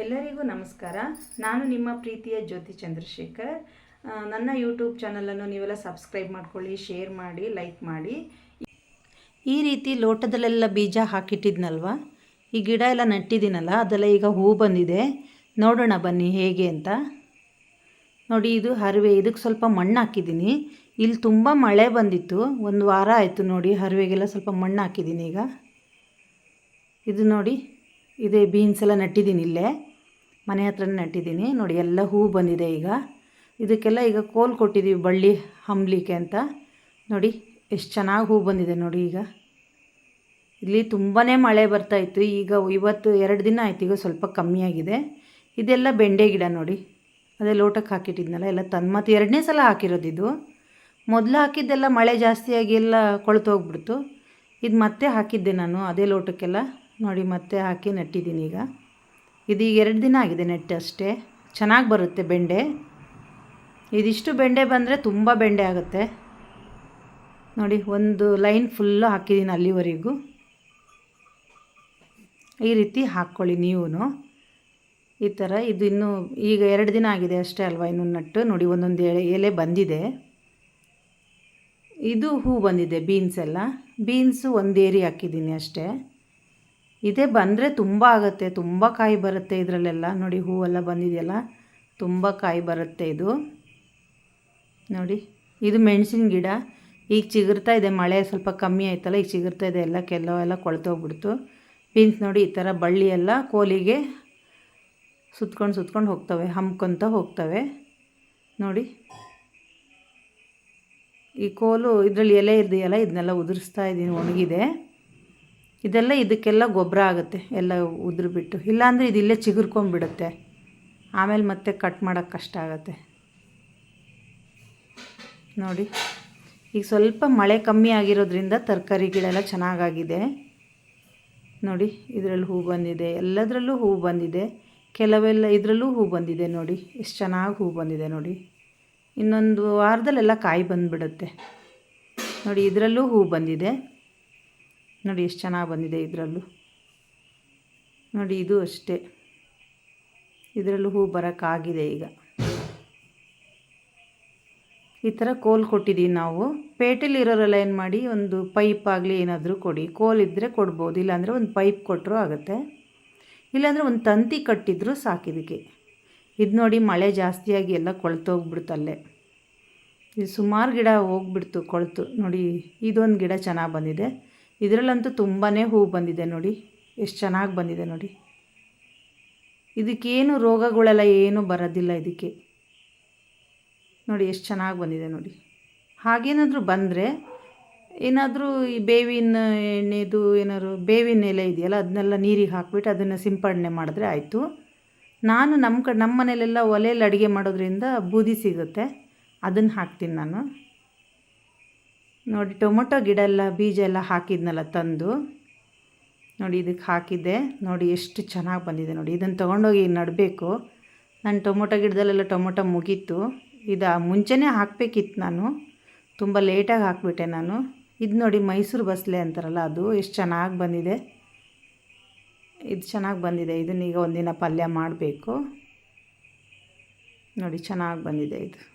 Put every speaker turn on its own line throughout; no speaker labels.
ಎಲ್ಲರಿಗೂ ನಮಸ್ಕಾರ. ನಾನು ನಿಮ್ಮ ಪ್ರೀತಿಯ ಜ್ಯೋತಿ ಚಂದ್ರಶೇಖರ್. ನನ್ನ ಯೂಟ್ಯೂಬ್ ಚಾನಲನ್ನು ನೀವೆಲ್ಲ ಸಬ್ಸ್ಕ್ರೈಬ್ ಮಾಡ್ಕೊಳ್ಳಿ ಶೇರ್ ಮಾಡಿ ಲೈಕ್ ಮಾಡಿ. ಈ ರೀತಿ ಲೋಟದಲ್ಲೆಲ್ಲ ಬೀಜ ಹಾಕಿಟ್ಟಿದ್ನಲ್ವ? ಈ ಗಿಡ ಎಲ್ಲ ನೆಟ್ಟಿದ್ದೀನಲ್ಲ, ಅದೆಲ್ಲ ಈಗ ಹೂ ಬಂದಿದೆ. ನೋಡೋಣ ಬನ್ನಿ ಹೇಗೆ ಅಂತ. ನೋಡಿ, ಇದು ಹರಿವೆ, ಇದಕ್ಕೆ ಸ್ವಲ್ಪ ಮಣ್ಣು ಹಾಕಿದ್ದೀನಿ. ಇಲ್ಲಿ ತುಂಬ ಮಳೆ ಬಂದಿತ್ತು. ಒಂದು ವಾರ ಆಯಿತು ನೋಡಿ, ಹರಿವೆಗೆಲ್ಲ ಸ್ವಲ್ಪ ಮಣ್ಣು ಹಾಕಿದ್ದೀನಿ ಈಗ. ಇದು ನೋಡಿ, ಇದೇ ಬೀನ್ಸ್ ಎಲ್ಲ ನೆಟ್ಟಿದ್ದೀನಿ ಇಲ್ಲೇ. ಮನೆ ಹತ್ರನೇ ನೆಟ್ಟಿದ್ದೀನಿ. ನೋಡಿ, ಎಲ್ಲ ಹೂ ಬಂದಿದೆ ಈಗ. ಇದಕ್ಕೆಲ್ಲ ಈಗ ಕೋಲ್ ಕೊಟ್ಟಿದ್ದೀವಿ ಬಳ್ಳಿ ಹಂಬ್ಲಿಕ್ಕೆ ಅಂತ. ನೋಡಿ, ಎಷ್ಟು ಚೆನ್ನಾಗಿ ಹೂ ಬಂದಿದೆ ನೋಡಿ ಈಗ. ಇಲ್ಲಿ ತುಂಬಾ ಮಳೆ ಬರ್ತಾಯಿತ್ತು ಈಗ ಇವತ್ತು ಎರಡು ದಿನ ಆಯಿತು, ಈಗ ಸ್ವಲ್ಪ ಕಮ್ಮಿಯಾಗಿದೆ ಇದೆಲ್ಲ ಬೆಂಡೆ ಗಿಡ ನೋಡಿ. ಅದೇ ಲೋಟಕ್ಕೆ ಹಾಕಿಟ್ಟಿದ್ನಲ್ಲ, ಎಲ್ಲ ತಂದು ಮತ್ತು ಎರಡನೇ ಸಲ ಹಾಕಿರೋದಿದು ಮೊದಲು ಹಾಕಿದ್ದೆಲ್ಲ ಮಳೆ ಜಾಸ್ತಿಯಾಗಿ ಎಲ್ಲ ಕೊಳತು ಹೋಗ್ಬಿಡ್ತು. ಇದು ಮತ್ತೆ ಹಾಕಿದ್ದೆ ನಾನು, ಅದೇ ಲೋಟಕ್ಕೆಲ್ಲ. ನೋಡಿ, ಮತ್ತೆ ಹಾಕಿ ನೆಟ್ಟಿದ್ದೀನಿ ಈಗ. ಇದು ಈಗ ಎರಡು ದಿನ ಆಗಿದೆ ನೆಟ್ಟು ಅಷ್ಟೇ. ಚೆನ್ನಾಗಿ ಬರುತ್ತೆ ಬೆಂಡೆ. ಇದಿಷ್ಟು ಬೆಂಡೆ ಬಂದರೆ ತುಂಬ ಬೆಂಡೆ ಆಗುತ್ತೆ. ನೋಡಿ, ಒಂದು ಲೈನ್ ಫುಲ್ಲು ಹಾಕಿದ್ದೀನಿ ಅಲ್ಲಿವರೆಗೂ. ಈ ರೀತಿ ಹಾಕ್ಕೊಳ್ಳಿ ನೀವು ಈ ಥರ ಇದು ಇನ್ನೂ ಈಗ ಎರಡು ದಿನ ಆಗಿದೆ ಅಷ್ಟೇ ಅಲ್ವಾ ಇನ್ನೂ ನಟ್ಟು. ನೋಡಿ, ಒಂದೊಂದು ಎಳೆ, ಎಲೆ ಬಂದಿದೆ. ಇದು ಹೂ ಬಂದಿದೆ ಬೀನ್ಸ್ ಎಲ್ಲ. ಬೀನ್ಸು ಒಂದು ಏರಿ ಹಾಕಿದ್ದೀನಿ ಅಷ್ಟೇ. ಇದೇ ಬಂದರೆ ತುಂಬ ಆಗುತ್ತೆ, ತುಂಬ ಕಾಯಿ ಬರುತ್ತೆ ಇದರಲ್ಲೆಲ್ಲ. ನೋಡಿ, ಹೂವೆಲ್ಲ ಬಂದಿದೆಯಲ್ಲ? ತುಂಬ ಕಾಯಿ ಬರುತ್ತೆ ಇದು. ನೋಡಿ, ಇದು ಮೆಣಸಿನ ಗಿಡ. ಈಗ ಚಿಗುರ್ತಾ ಇದೆ, ಮಳೆ ಸ್ವಲ್ಪ ಕಮ್ಮಿ ಆಯ್ತಲ್ಲ, ಈಗ ಚಿಗುರ್ತಾ ಇದೆ, ಎಲ್ಲ ಕೆಲವೆಲ್ಲ ಕೊಳ್ತೋಗ್ಬಿಡ್ತು. ಬೀನ್ಸ್ ನೋಡಿ, ಈ ಥರ ಬಳ್ಳಿ ಎಲ್ಲ ಕೋಲಿಗೆ ಸುತ್ಕೊಂಡು ಸುತ್ಕೊಂಡು ಹೋಗ್ತವೆ, ಹಮ್ಕೊತ ಹೋಗ್ತವೆ. ನೋಡಿ, ಈ ಕೋಲು ಇದರಲ್ಲಿ ಎಲೆ ಇದೆಯಲ್ಲ ಇದನ್ನೆಲ್ಲ ಉದುರಿಸ್ತಾ ಇದ್ದೀನಿ ಒಣಗಿದೆ. ಇದೆಲ್ಲ ಇದಕ್ಕೆಲ್ಲ ಗೊಬ್ಬರ ಆಗುತ್ತೆ, ಎಲ್ಲ ಉದುರು ಬಿಟ್ಟು ಇಲ್ಲಾಂದರೆ ಇದಿಲ್ಲೇ ಚಿಗುರ್ಕೊಂಡ್ಬಿಡುತ್ತೆ. ಆಮೇಲೆ ಮತ್ತೆ ಕಟ್ ಮಾಡೋಕ್ಕೆ ಕಷ್ಟ ಆಗುತ್ತೆ. ನೋಡಿ, ಈಗ ಸ್ವಲ್ಪ ಮಳೆ ಕಮ್ಮಿ ಆಗಿರೋದ್ರಿಂದ ತರಕಾರಿ ಗಿಡ ಎಲ್ಲ ಚೆನ್ನಾಗಾಗಿದೆ. ನೋಡಿ, ಇದರಲ್ಲಿ ಹೂ ಬಂದಿದೆ, ಎಲ್ಲದರಲ್ಲೂ ಹೂ ಬಂದಿದೆ. ಕೆಲವೆಲ್ಲ ಇದರಲ್ಲೂ ಹೂ ಬಂದಿದೆ ನೋಡಿ, ಎಷ್ಟು ಚೆನ್ನಾಗಿ ಹೂ ಬಂದಿದೆ ನೋಡಿ. ಇನ್ನೊಂದು ವಾರದಲ್ಲೆಲ್ಲ ಕಾಯಿ ಬಂದುಬಿಡುತ್ತೆ. ನೋಡಿ, ಇದರಲ್ಲೂ ಹೂ ಬಂದಿದೆ. ನೋಡಿ ಎಷ್ಟು ಚೆನ್ನಾಗಿ ಬಂದಿದೆ ಇದರಲ್ಲೂ. ನೋಡಿ ಇದು ಅಷ್ಟೇ. ಇದರಲ್ಲೂ ಹೂ ಬರೋಕ್ಕಾಗಿದೆ ಈಗ. ಈ ಥರ ಕೋಲ್ ಕೊಟ್ಟಿದ್ದೀವಿ ನಾವು. ಪೇಟೆಲಿ ಇರೋರೆಲ್ಲ ಏನು ಮಾಡಿ, ಒಂದು ಪೈಪ್ ಆಗಲಿ ಏನಾದರೂ ಕೊಡಿ. ಕೋಲ್ ಇದ್ದರೆ ಕೊಡ್ಬೋದು, ಇಲ್ಲಾಂದರೆ ಒಂದು ಪೈಪ್ ಕೊಟ್ಟರೂ ಆಗುತ್ತೆ. ಇಲ್ಲಾಂದರೆ ಒಂದು ತಂತಿ ಕಟ್ಟಿದ್ರು ಸಾಕಿದಕ್ಕೆ ಇದು ನೋಡಿ ಮಳೆ ಜಾಸ್ತಿಯಾಗಿ ಎಲ್ಲ ಕೊಳ್ತೋಗ್ಬಿಡ್ತಲ್ಲೇ ಇದು ಸುಮಾರು ಗಿಡ ಹೋಗ್ಬಿಡ್ತು ಕೊಳ್ತು. ನೋಡಿ, ಇದೊಂದು ಗಿಡ ಚೆನ್ನಾಗಿ ಬಂದಿದೆ. ಇದರಲ್ಲಂತೂ ತುಂಬಾ ಹೂ ಬಂದಿದೆ ನೋಡಿ. ಎಷ್ಟು ಚೆನ್ನಾಗಿ ಬಂದಿದೆ ನೋಡಿ. ಇದಕ್ಕೇನು ರೋಗಗಳೆಲ್ಲ ಏನೂ ಬರೋದಿಲ್ಲ ಇದಕ್ಕೆ. ನೋಡಿ, ಎಷ್ಟು ಚೆನ್ನಾಗಿ ಬಂದಿದೆ ನೋಡಿ. ಹಾಗೇನಾದರೂ ಬಂದರೆ ಏನಾದರೂ ಈ ಬೇವಿನ ಎಣ್ಣೆದು ಏನಾದ್ರು ಬೇವಿನ ಎಲೆ ಇದೆಯಲ್ಲ, ಅದನ್ನೆಲ್ಲ ನೀರಿಗೆ ಹಾಕಿಬಿಟ್ಟು ಅದನ್ನು ಸಿಂಪಡಣೆ ಮಾಡಿದ್ರೆ ಆಯಿತು. ನಾನು ನಮ್ಮ ಕಡೆ ನಮ್ಮ ಮನೆಯಲ್ಲೆಲ್ಲ ಒಲೆಯಲ್ಲಿ ಅಡುಗೆ ಮಾಡೋದ್ರಿಂದ ಬೂದಿ ಸಿಗುತ್ತೆ. ಅದನ್ನು ಹಾಕ್ತೀನಿ ನಾನು. ನೋಡಿ, ಟೊಮೊಟೊ ಗಿಡ ಎಲ್ಲ, ಬೀಜ ಎಲ್ಲ ಹಾಕಿದ್ನಲ್ಲ ತಂದು. ನೋಡಿ, ಇದಕ್ಕೆ ಹಾಕಿದ್ದೆ. ನೋಡಿ, ಎಷ್ಟು ಚೆನ್ನಾಗಿ ಬಂದಿದೆ ನೋಡಿ. ಇದನ್ನು ತೊಗೊಂಡೋಗಿ ನಡಬೇಕು. ನಾನು ಟೊಮೊಟೊ ಗಿಡದಲ್ಲೆಲ್ಲ ಟೊಮೊಟೊ ಮುಗೀತು. ಇದು ಮುಂಚೆನೇ ಹಾಕಬೇಕಿತ್ತು ನಾನು. ತುಂಬ ಲೇಟಾಗಿ ಹಾಕ್ಬಿಟ್ಟೆ ನಾನು. ಇದು ನೋಡಿ, ಮೈಸೂರು ಬಸಳೆ ಅಂತಾರಲ್ಲ ಅದು. ಎಷ್ಟು ಚೆನ್ನಾಗಿ ಬಂದಿದೆ. ಇದು ಚೆನ್ನಾಗಿ ಬಂದಿದೆ. ಇದನ್ನೀಗ ಒಂದಿನ ಪಲ್ಯ ಮಾಡಬೇಕು. ನೋಡಿ, ಚೆನ್ನಾಗಿ ಬಂದಿದೆ ಇದು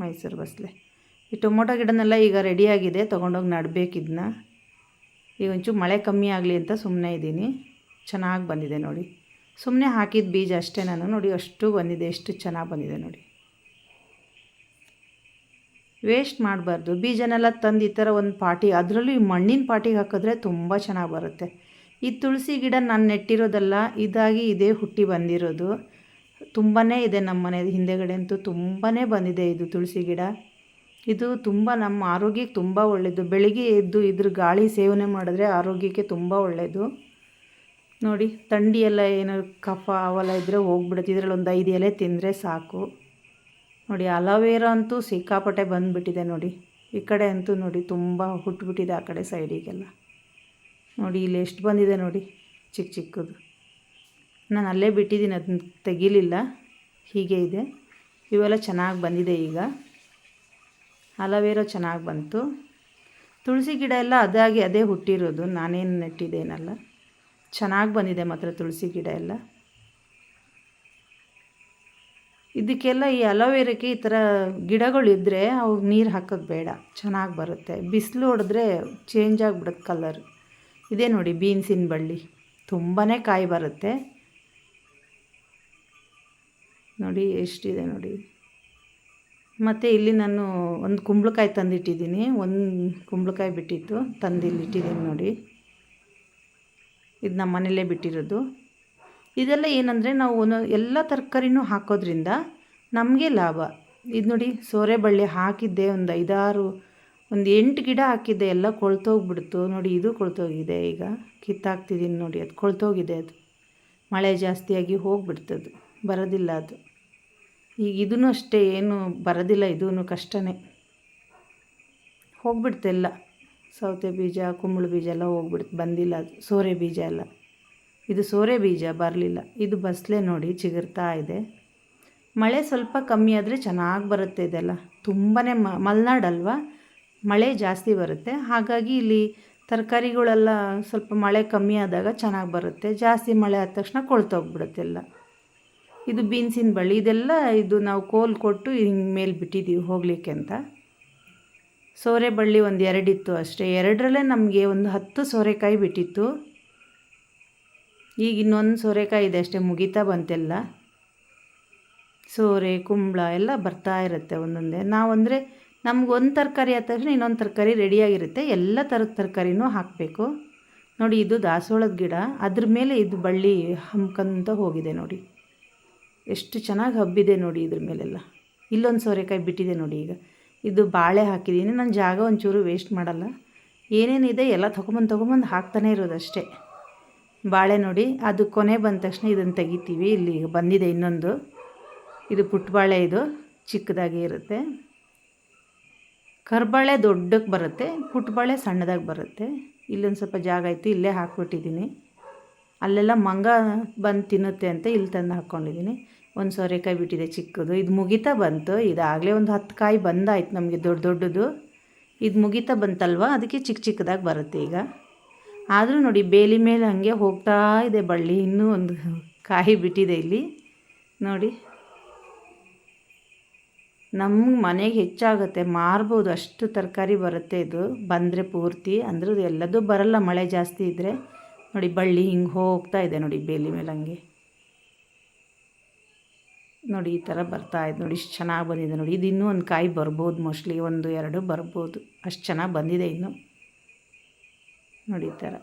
ಮೈಸೂರು ಬಸಳೆ ಈ ಟೊಮೊಟೊ ಗಿಡನೆಲ್ಲ ಈಗ ರೆಡಿಯಾಗಿದೆ ತೊಗೊಂಡೋಗಿ ನಡಬೇಕಿದ್ನ ಈಗ ಒಂಚೂರು ಮಳೆ ಕಮ್ಮಿ ಆಗಲಿ ಅಂತ ಸುಮ್ಮನೆ ಇದ್ದೀನಿ. ಚೆನ್ನಾಗಿ ಬಂದಿದೆ ನೋಡಿ. ಸುಮ್ಮನೆ ಹಾಕಿದ ಬೀಜ ಅಷ್ಟೇ ನಾನು. ನೋಡಿ, ಅಷ್ಟು ಬಂದಿದೆ, ಎಷ್ಟು ಚೆನ್ನಾಗಿ ಬಂದಿದೆ ನೋಡಿ. ವೇಸ್ಟ್ ಮಾಡಬಾರ್ದು. ಬೀಜನೆಲ್ಲ ತಂದು ಈ ಥರ ಒಂದು ಪಾಟಿ, ಅದರಲ್ಲೂ ಈ ಮಣ್ಣಿನ ಪಾಟಿಗೆ ಹಾಕಿದ್ರೆ ತುಂಬ ಚೆನ್ನಾಗಿ ಬರುತ್ತೆ. ಈ ತುಳಸಿ ಗಿಡ ನಾನು ನೆಟ್ಟಿರೋದಲ್ಲ, ಇದಾಗಿ ಇದೇ ಹುಟ್ಟಿ ಬಂದಿರೋದು. ತುಂಬಾ ಇದೆ ನಮ್ಮ ಮನೆ ಹಿಂದೆಗಡೆ ಅಂತೂ ತುಂಬಾ ಬಂದಿದೆ ಇದು ತುಳಸಿ ಗಿಡ. ಇದು ತುಂಬ ನಮ್ಮ ಆರೋಗ್ಯಕ್ಕೆ ತುಂಬ ಒಳ್ಳೆಯದು ಬೆಳಿಗ್ಗೆ ಎದ್ದು ಇದ್ರ ಗಾಳಿ ಸೇವನೆ ಮಾಡಿದ್ರೆ ಆರೋಗ್ಯಕ್ಕೆ ತುಂಬ ಒಳ್ಳೆಯದು ನೋಡಿ ಥಂಡಿ ಎಲ್ಲ ಏನಾದ್ರು ಕಫ, ಅವೆಲ್ಲ ಇದ್ದರೆ ಹೋಗ್ಬಿಡುತ್ತೆ. ಇದರಲ್ಲಿ ಒಂದು ಐದು ಎಲೆ ತಿಂದರೆ ಸಾಕು. ನೋಡಿ, ಅಲೋವೆರಾ ಅಂತೂ ಸಿಕ್ಕಾಪಟ್ಟೆ ಬಂದುಬಿಟ್ಟಿದೆ ನೋಡಿ. ಈ ಕಡೆ ಅಂತೂ ನೋಡಿ ತುಂಬ ಹುಟ್ಟುಬಿಟ್ಟಿದೆ ಆ ಕಡೆ ಸೈಡಿಗೆಲ್ಲ ನೋಡಿ, ಇಲ್ಲಿ ಎಷ್ಟು ಬಂದಿದೆ ನೋಡಿ, ಚಿಕ್ಕ ಚಿಕ್ಕದು. ನಾನು ಅಲ್ಲೇ ಬಿಟ್ಟಿದ್ದೀನಿ ಅದನ್ನ ತೆಗಿಲಿಲ್ಲ. ಹೀಗೆ ಇದೆ. ಇವೆಲ್ಲ ಚೆನ್ನಾಗಿ ಬಂದಿದೆ ಈಗ. ಅಲೋವೇರಾ ಚೆನ್ನಾಗಿ ಬಂತು. ತುಳಸಿ ಗಿಡ ಎಲ್ಲ ಅದಾಗಿ ಅದೇ ಹುಟ್ಟಿರೋದು. ನಾನೇನು ನೆಟ್ಟಿದ್ದೇನಲ್ಲ. ಚೆನ್ನಾಗಿ ಬಂದಿದೆ ಮಾತ್ರ ತುಳಸಿ ಗಿಡ ಎಲ್ಲ. ಇದಕ್ಕೆಲ್ಲ ಈ ಅಲೋವೆರಕ್ಕೆ ಈ ಥರ ಗಿಡಗಳಿದ್ದರೆ ಅವು ನೀರು ಹಾಕೋದು ಬೇಡ. ಚೆನ್ನಾಗಿ ಬರುತ್ತೆ. ಬಿಸಿಲು ಹೊಡೆದ್ರೆ ಚೇಂಜ್ ಆಗಿಬಿಡುತ್ತೆ ಕಲರ್ ಇದೇ ನೋಡಿ ಬೀನ್ಸಿನ ಬಳ್ಳಿ. ತುಂಬಾ ಕಾಯಿ ಬರುತ್ತೆ. ನೋಡಿ ಎಷ್ಟಿದೆ ನೋಡಿ. ಮತ್ತು ಇಲ್ಲಿ ನಾನು ಒಂದು ಕುಂಬಳಕಾಯಿ ತಂದಿಟ್ಟಿದ್ದೀನಿ. ಒಂದು ಕುಂಬಳಕಾಯಿ ಬಿಟ್ಟಿತ್ತು. ತಂದು ಇಲ್ಲಿ ಇಟ್ಟಿದ್ದೀನಿ ನೋಡಿ. ಇದು ನಮ್ಮ ಮನೆಯಲ್ಲೇ ಬಿಟ್ಟಿರೋದು. ಇದೆಲ್ಲ ಏನಂದರೆ ನಾವು ಒಂದೊಂದು ಎಲ್ಲ ತರಕಾರಿನೂ ಹಾಕೋದ್ರಿಂದ ನಮಗೆ ಲಾಭ. ಇದು ನೋಡಿ ಸೋರೆ ಬಳ್ಳಿ ಹಾಕಿದ್ದೆ, ಒಂದು ಐದಾರು, ಒಂದು ಎಂಟು ಗಿಡ ಹಾಕಿದ್ದೆ, ಎಲ್ಲ ಕೊಳ್ತೋಗ್ಬಿಡ್ತು. ನೋಡಿ ಇದು ಕೊಳ್ತೋಗಿದೆ ಈಗ. ಕಿತ್ತಾಕ್ತಿದ್ದೀನಿ ನೋಡಿ, ಅದು ಕೊಳ್ತೋಗಿದೆ ಅದು. ಮಳೆ ಜಾಸ್ತಿಯಾಗಿ ಹೋಗ್ಬಿಡ್ತದು. ಬರೋದಿಲ್ಲ ಅದು. ಈಗ ಇದೂ ಅಷ್ಟೇ, ಏನು ಬರೋದಿಲ್ಲ ಇದೂ ಕಷ್ಟನೇ. ಹೋಗ್ಬಿಡ್ತೆಲ್ಲ ಸೌತೆ ಬೀಜ, ಕುಂಬಳ ಬೀಜ ಎಲ್ಲ ಹೋಗ್ಬಿಡ್ತು, ಬಂದಿಲ್ಲ ಸೋರೆ ಬೀಜ ಎಲ್ಲ. ಇದು ಸೋರೆ ಬೀಜ ಬರಲಿಲ್ಲ. ಇದು ಬಸ್ಲೆ ನೋಡಿ ಚಿಗುರ್ತಾ ಇದೆ. ಮಳೆ ಸ್ವಲ್ಪ ಕಮ್ಮಿ ಆದರೆ ಚೆನ್ನಾಗಿ ಬರುತ್ತೆ ಇದೆಲ್ಲ. ತುಂಬಾ ಮಲೆನಾಡಲ್ವಾ ಮಳೆ ಜಾಸ್ತಿ ಬರುತ್ತೆ. ಹಾಗಾಗಿ ಇಲ್ಲಿ ತರಕಾರಿಗಳೆಲ್ಲ ಸ್ವಲ್ಪ ಮಳೆ ಕಮ್ಮಿ ಆದಾಗ ಚೆನ್ನಾಗಿ ಬರುತ್ತೆ. ಜಾಸ್ತಿ ಮಳೆ ಆದ ತಕ್ಷಣ ಕೊಳ್ತೋಗ್ಬಿಡುತ್ತೆ ಎಲ್ಲ. ಇದು ಬೀನ್ಸಿನ ಬಳ್ಳಿ, ಇದೆಲ್ಲ ಇದು ನಾವು ಕೋಲ್ ಕೊಟ್ಟು ಹಿಂಗೆ ಮೇಲೆ ಬಿಟ್ಟಿದ್ದೀವಿ ಹೋಗಲಿಕ್ಕೆ ಅಂತ. ಸೋರೆ ಬಳ್ಳಿ ಒಂದು ಎರಡಿತ್ತು ಅಷ್ಟೇ. ಎರಡರಲ್ಲೇ ನಮಗೆ ಒಂದು ಹತ್ತು ಸೋರೆಕಾಯಿ ಬಿಟ್ಟಿತ್ತು. ಈಗ ಇನ್ನೊಂದು ಸೋರೆಕಾಯಿ ಇದೆ ಅಷ್ಟೇ, ಮುಗಿತಾ ಬಂತೆಲ್ಲ. ಸೋರೆ, ಕುಂಬಳ ಎಲ್ಲ ಬರ್ತಾ ಇರುತ್ತೆ ಒಂದೊಂದೇ. ನಾವಂದರೆ ನಮ್ಗೆ ಒಂದು ತರಕಾರಿ ಆದ ತಕ್ಷಣ ಇನ್ನೊಂದು ತರಕಾರಿ ರೆಡಿಯಾಗಿರುತ್ತೆ. ಎಲ್ಲ ಥರದ ತರಕಾರಿನೂ ಹಾಕಬೇಕು. ನೋಡಿ, ಇದು ದಾಸವಾಳದ ಗಿಡ. ಅದ್ರ ಮೇಲೆ ಇದು ಬಳ್ಳಿ ಹಮ್ಕಂತ ಹೋಗಿದೆ ನೋಡಿ. ಎಷ್ಟು ಚೆನ್ನಾಗಿ ಹಬ್ಬಿದೆ ನೋಡಿ ಇದ್ರ ಮೇಲೆಲ್ಲ. ಇಲ್ಲೊಂದು ಸೋರೆಕಾಯಿ ಬಿಟ್ಟಿದೆ ನೋಡಿ ಈಗ. ಇದು ಬಾಳೆ ಹಾಕಿದ್ದೀನಿ. ನನ್ನ ಜಾಗ ಒಂಚೂರು ವೇಸ್ಟ್ ಮಾಡಲ್ಲ. ಏನೇನಿದೆ ಎಲ್ಲ ತೊಗೊಂಬಂದು ತೊಗೊಂಬಂದು ಹಾಕ್ತಾನೆ ಇರೋದಷ್ಟೇ ಬಾಳೆ ನೋಡಿ, ಅದು ಕೊನೆ ಬಂದ ತಕ್ಷಣ ಇದನ್ನು ತೆಗಿತೀವಿ. ಇಲ್ಲಿ ಬಂದಿದೆ ಇನ್ನೊಂದು. ಇದು ಪುಟ್ಬಾಳೆ ಇದು, ಚಿಕ್ಕದಾಗಿ ಇರುತ್ತೆ. ಕರ್ಬಾಳೆ ದೊಡ್ಡಕ್ಕೆ ಬರುತ್ತೆ, ಪುಟ್ಬಾಳೆ ಸಣ್ಣದಾಗಿ ಬರುತ್ತೆ. ಇಲ್ಲೊಂದು ಸ್ವಲ್ಪ ಜಾಗ ಇತ್ತು ಇಲ್ಲೇ ಹಾಕ್ಬಿಟ್ಟಿದ್ದೀನಿ. ಅಲ್ಲೆಲ್ಲ ಮಂಗ ಬಂದು ತಿನ್ನುತ್ತೆ ಅಂತ ಇಲ್ಲಿ ತಂದು ಹಾಕ್ಕೊಂಡಿದ್ದೀನಿ ಒಂದು ಸೋರೆಕಾಯಿ ಬಿಟ್ಟಿದೆ ಚಿಕ್ಕದು. ಇದು ಮುಗಿತಾ ಬಂತು. ಇದಾಗಲೇ ಒಂದು ಹತ್ತು ಕಾಯಿ ಬಂದಾಯ್ತು ನಮಗೆ ದೊಡ್ಡ ದೊಡ್ಡದು. ಇದು ಮುಗಿತಾ ಬಂತಲ್ವ? ಅದಕ್ಕೆ ಚಿಕ್ಕ ಚಿಕ್ಕದಾಗಿ ಬರುತ್ತೆ ಈಗ. ಆದರೂ ನೋಡಿ, ಬೇಲಿ ಮೇಲೆ ಹಾಗೆ ಹೋಗ್ತಾ ಇದೆ ಬಳ್ಳಿ. ಇನ್ನೂ ಒಂದು ಕಾಯಿ ಬಿಟ್ಟಿದೆ ಇಲ್ಲಿ. ನೋಡಿ. ನಮ್ಮ ಮನೆಗೆ ಹೆಚ್ಚಾಗುತ್ತೆ. ಮಾರ್ಬೋದು. ಅಷ್ಟು ತರಕಾರಿ ಬರುತ್ತೆ ಇದು. ಬಂದರೆ ಪೂರ್ತಿ. ಅಂದ್ರೆ ಎಲ್ಲದೂ ಬರಲ್ಲ. ಮಳೆ ಜಾಸ್ತಿ ಇದ್ದರೆ ನೋಡಿ, ಬಳ್ಳಿ ಹಿಂಗೆ ಹೋಗ್ತಾ ಇದೆ ನೋಡಿ, ಬೇಲಿ ಮೇಲೆ ಹಂಗೆ. ನೋಡಿ, ಈ ಥರ ಬರ್ತಾ ಇದೆ ನೋಡಿ, ಇಷ್ಟು ಚೆನ್ನಾಗಿ ಬಂದಿದೆ ನೋಡಿ. ಇದು ಇನ್ನೂ ಒಂದು ಕಾಯಿ ಬರ್ಬೋದು ಮೋಸ್ಟ್ಲಿ ಒಂದು, ಎರಡು ಬರ್ಬೋದು. ಅಷ್ಟು ಚೆನ್ನಾಗಿ ಬಂದಿದೆ ಇನ್ನು. ನೋಡಿ, ಈ ಥರ.